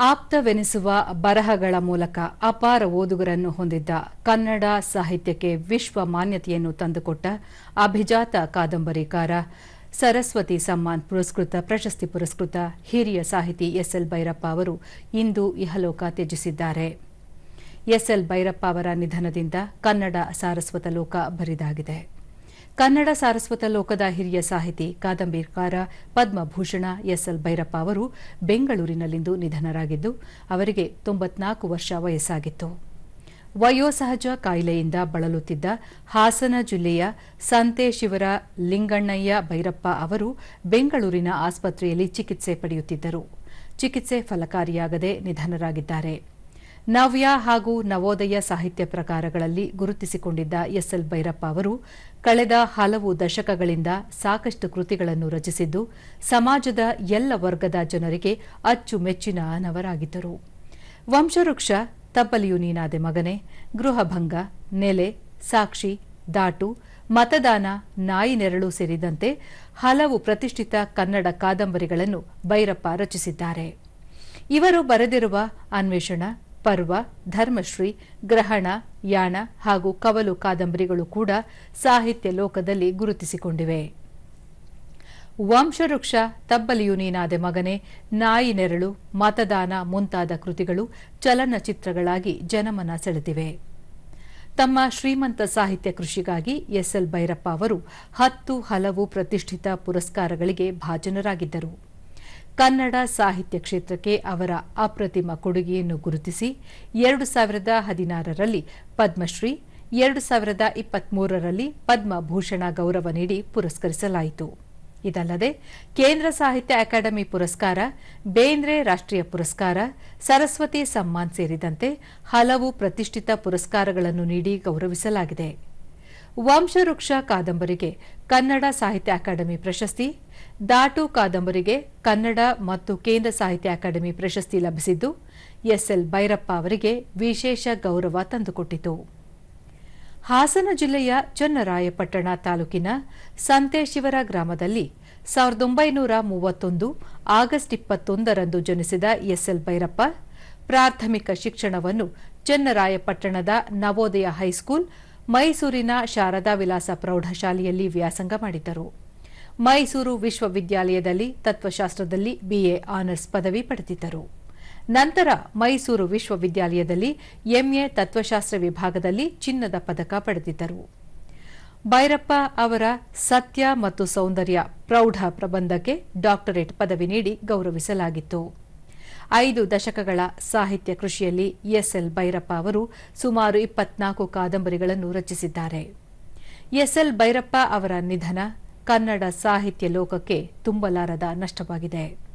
ಆಪ್ತವೆನಿಸುವ ಬರಹಗಳ ಮೂಲಕ ಅಪಾರ ಓದುಗರನ್ನು ಹೊಂದಿದ್ದ ಕನ್ನಡ ಸಾಹಿತ್ಯಕ್ಕೆ ವಿಶ್ವ ಮಾನ್ಯತೆಯನ್ನು ತಂದುಕೊಟ್ಟ ಅಭಿಜಾತ ಕಾದಂಬರಿಕಾರ, ಸರಸ್ವತಿ ಸಮ್ಮಾನ್ ಪುರಸ್ಕೃತ, ಪ್ರಶಸ್ತಿ ಪುರಸ್ಕೃತ ಹಿರಿಯ ಸಾಹಿತಿ ಎಸ್ಎಲ್ ಭೈರಪ್ಪ ಅವರು ಇಂದು ಇಹಲೋಕ ತ್ಯಜಿಸಿದ್ದಾರೆ. ಎಸ್ಎಲ್ ಭೈರಪ್ಪ ಅವರ ನಿಧನದಿಂದ ಕನ್ನಡ ಸಾರಸ್ವತ ಲೋಕ ಬರಿದಾಗಿದೆ. ಕನ್ನಡ ಸಾರಸ್ವತ ಲೋಕದ ಹಿರಿಯ ಸಾಹಿತಿ ಕಾದಂಬರಿಕಾರ ಪದ್ಮಭೂಷಣ ಎಸ್ಎಲ್ ಭೈರಪ್ಪ ಅವರು ಬೆಂಗಳೂರಿನಲ್ಲಿಂದು ನಿಧನರಾಗಿದ್ದು, ಅವರಿಗೆ ತೊಂಬತ್ನಾಲ್ಕು ವರ್ಷ ವಯಸ್ಸಾಗಿತ್ತು. ವಯೋಸಹಜ ಕಾಯಿಲೆಯಿಂದ ಬಳಲುತ್ತಿದ್ದ ಹಾಸನ ಜಿಲ್ಲೆಯ ಸಂತೇಶಿವರ ಲಿಂಗಣ್ಣಯ್ಯ ಭೈರಪ್ಪ ಅವರು ಬೆಂಗಳೂರಿನ ಆಸ್ಪತ್ರೆಯಲ್ಲಿ ಚಿಕಿತ್ಸೆ ಪಡೆಯುತ್ತಿದ್ದರು. ಚಿಕಿತ್ಸೆ ಫಲಕಾರಿಯಾಗದೆ ನಿಧನರಾಗಿದ್ದಾರೆ. ನವ್ಯ ಹಾಗೂ ನವೋದಯ ಸಾಹಿತ್ಯ ಪ್ರಕಾರಗಳಲ್ಲಿ ಗುರುತಿಸಿಕೊಂಡಿದ್ದ ಎಸ್ಎಲ್ ಭೈರಪ್ಪ ಅವರು ಕಳೆದ ಹಲವು ದಶಕಗಳಿಂದ ಸಾಕಷ್ಟು ಕೃತಿಗಳನ್ನು ರಚಿಸಿದ್ದು, ಸಮಾಜದ ಎಲ್ಲ ವರ್ಗದ ಜನರಿಗೆ ಅಚ್ಚುಮೆಚ್ಚಿನ ನವರಾಗಿದ್ದರು ವಂಶವೃಕ್ಷ, ತಬ್ಬಲಿಯು ನೀನಾದೆ ಮಗನೆ, ಗೃಹಭಂಗ, ನೆಲೆ, ಸಾಕ್ಷಿ, ದಾಟು, ಮತದಾನ, ನಾಯಿ ನೆರಳು ಸೇರಿದಂತೆ ಹಲವು ಪ್ರತಿಷ್ಠಿತ ಕನ್ನಡ ಕಾದಂಬರಿಗಳನ್ನು ಭೈರಪ್ಪ ರಚಿಸಿದ್ದಾರೆ. ಇವರು ಬರೆದಿರುವ ಅನ್ವೇಷಣ ಪರ್ವ, ಧರ್ಮಶ್ರೀ, ಗ್ರಹಣ, ಯಾಣ ಹಾಗೂ ಕವಲು ಕಾದಂಬರಿಗಳು ಕೂಡ ಸಾಹಿತ್ಯ ಲೋಕದಲ್ಲಿ ಗುರುತಿಸಿಕೊಂಡಿವೆ. ವಂಶವೃಕ್ಷ, ತಬ್ಬಲಿಯು ನೀನಾದೆ ಮಗನೆ, ನಾಯಿ ನೆರಳು, ಮತದಾನ ಮುಂತಾದ ಕೃತಿಗಳು ಚಲನಚಿತ್ರಗಳಾಗಿ ಜನಮನ ಸೆಳೆದಿವೆ. ತಮ್ಮ ಶ್ರೀಮಂತ ಸಾಹಿತ್ಯ ಕೃಷಿಗಾಗಿ ಎಸ್ಎಲ್ ಭೈರಪ್ಪ ಅವರು ಹತ್ತು ಹಲವು ಪ್ರತಿಷ್ಠಿತ ಪುರಸ್ಕಾರಗಳಿಗೆ ಭಾಜನರಾಗಿದ್ದರು. ಕನ್ನಡ ಸಾಹಿತ್ಯ ಕ್ಷೇತ್ರಕ್ಕೆ ಅವರ ಅಪ್ರತಿಮ ಕೊಡುಗೆಯನ್ನು ಗುರುತಿಸಿ ಎರಡು ಸಾವಿರದ ಹದಿನಾರರಲ್ಲಿ ಪದ್ಮಶ್ರೀ, ಎರಡು ಸಾವಿರದ ಇಪ್ಪತ್ಮೂರರಲ್ಲಿ ಪದ್ಮಭೂಷಣ ಗೌರವ ನೀಡಿ ಪುರಸ್ಕರಿಸಲಾಯಿತು. ಇದಲ್ಲದೆ ಕೇಂದ್ರ ಸಾಹಿತ್ಯ ಅಕಾಡೆಮಿ ಪುರಸ್ಕಾರ, ಬೇಂದ್ರೆ ರಾಷ್ಟ್ರೀಯ ಪುರಸ್ಕಾರ, ಸರಸ್ವತಿ ಸಮ್ಮಾನ್ ಸೇರಿದಂತೆ ಹಲವು ಪ್ರತಿಷ್ಠಿತ ಪುರಸ್ಕಾರಗಳನ್ನು ನೀಡಿ ಗೌರವಿಸಲಾಗಿದೆ. ವಂಶವೃಕ್ಷ ಕಾದಂಬರಿಗೆ ಕನ್ನಡ ಸಾಹಿತ್ಯ ಅಕಾಡೆಮಿ ಪ್ರಶಸ್ತಿ, ದಾಟು ಕಾದಂಬರಿಗೆ ಕನ್ನಡ ಮತ್ತು ಕೇಂದ್ರ ಸಾಹಿತ್ಯ ಅಕಾಡೆಮಿ ಪ್ರಶಸ್ತಿ ಲಭಿಸಿದ್ದು, ಎಸ್ಎಲ್ ಭೈರಪ್ಪ ಅವರಿಗೆ ವಿಶೇಷ ಗೌರವ ತಂದುಕೊಟ್ಟಿತು. ಹಾಸನ ಜಿಲ್ಲೆಯ ಚನ್ನರಾಯಪಟ್ಟಣ ತಾಲೂಕಿನ ಸಂತೇಶಿವರ ಗ್ರಾಮದಲ್ಲಿ ಸಾವಿರದ ಒಂಬೈನೂರ ಮೂವತ್ತೊಂದು ಆಗಸ್ಟ್ ಇಪ್ಪತ್ತೊಂದರಂದು ಜನಿಸಿದ ಎಸ್ಎಲ್ ಭೈರಪ್ಪ ಪ್ರಾಥಮಿಕ ಶಿಕ್ಷಣವನ್ನು ಚನ್ನರಾಯಪಟ್ಟಣದ ನವೋದಯ ಹೈಸ್ಕೂಲ್ ಮೈಸೂರಿನ ಶಾರದಾ ವಿಲಾಸ ಪ್ರೌಢಶಾಲೆಯಲ್ಲಿ ವ್ಯಾಸಂಗ ಮಾಡಿದ್ದರು. ಮೈಸೂರು ವಿಶ್ವವಿದ್ಯಾಲಯದಲ್ಲಿ ತತ್ವಶಾಸ್ತ್ರದಲ್ಲಿ ಬಿಎ ಆನರ್ಸ್ ಪದವಿ ಪಡೆದಿದ್ದರು. ನಂತರ ಮೈಸೂರು ವಿಶ್ವವಿದ್ಯಾಲಯದಲ್ಲಿ ಎಂಎ ತತ್ವಶಾಸ್ತ್ರ ವಿಭಾಗದಲ್ಲಿ ಚಿನ್ನದ ಪದಕ ಪಡೆದಿದ್ದರು. ಭೈರಪ್ಪ ಅವರ ಸತ್ಯ ಮತ್ತು ಸೌಂದರ್ಯ ಪ್ರೌಢ ಪ್ರಬಂಧಕ್ಕೆ ಡಾಕ್ಟರೇಟ್ ಪದವಿ ನೀಡಿ ಗೌರವಿಸಲಾಗಿತ್ತು. ಐದು ದಶಕಗಳ ಸಾಹಿತ್ಯ ಕೃಷಿಯಲ್ಲಿ ಎಸ್ಎಲ್ ಭೈರಪ್ಪ ಅವರು ಸುಮಾರು ಇಪ್ಪತ್ನಾಲ್ಕು ಕಾದಂಬರಿಗಳನ್ನು ರಚಿಸಿದ್ದಾರೆ. ಎಸ್ಎಲ್ ಭೈರಪ್ಪ ಅವರ ನಿಧನ ಕನ್ನಡ ಸಾಹಿತ್ಯ ಲೋಕಕ್ಕೆ ತುಂಬಲಾರದ ನಷ್ಟವಾಗಿದೆ.